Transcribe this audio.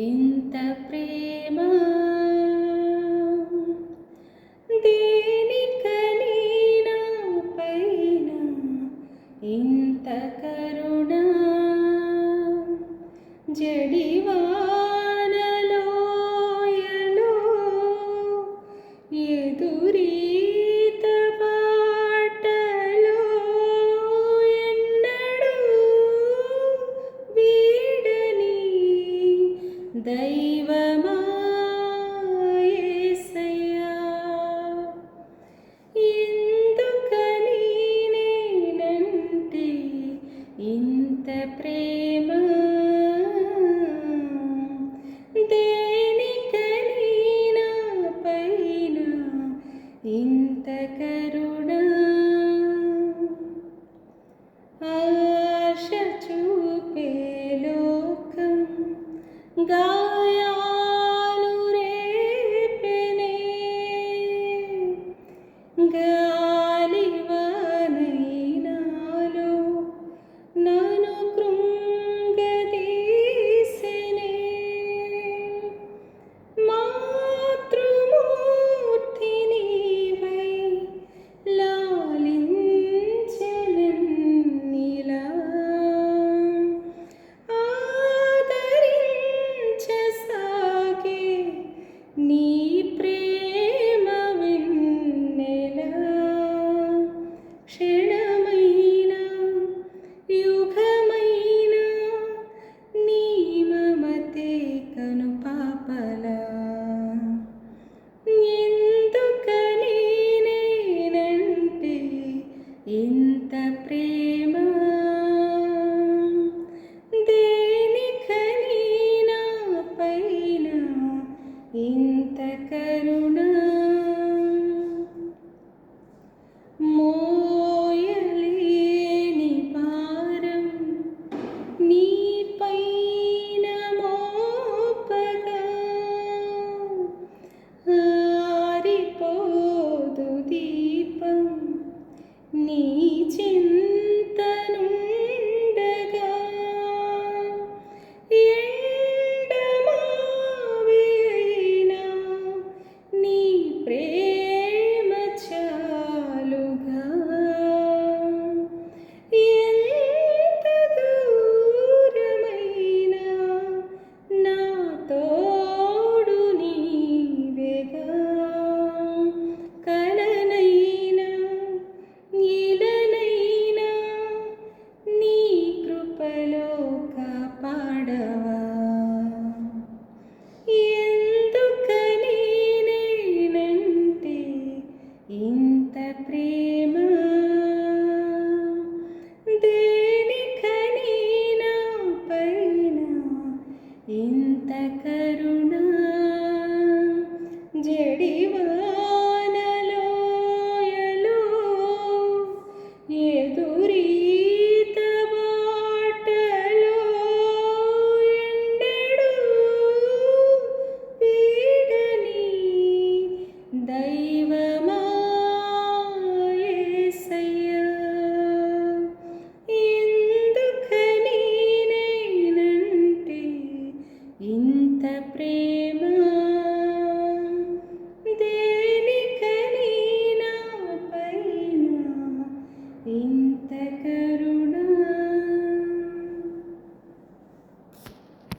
ఇంత ప్రేమ దైవమా ఇంత ప్రేమ దేనికని నా పైన ఇంత కరుణ ఆశ చూపే లోకం గా నీ చింతనుండగా ప్రేమ. దేనికనైనా పైన ఇంత కరుణా इन्त प्रेम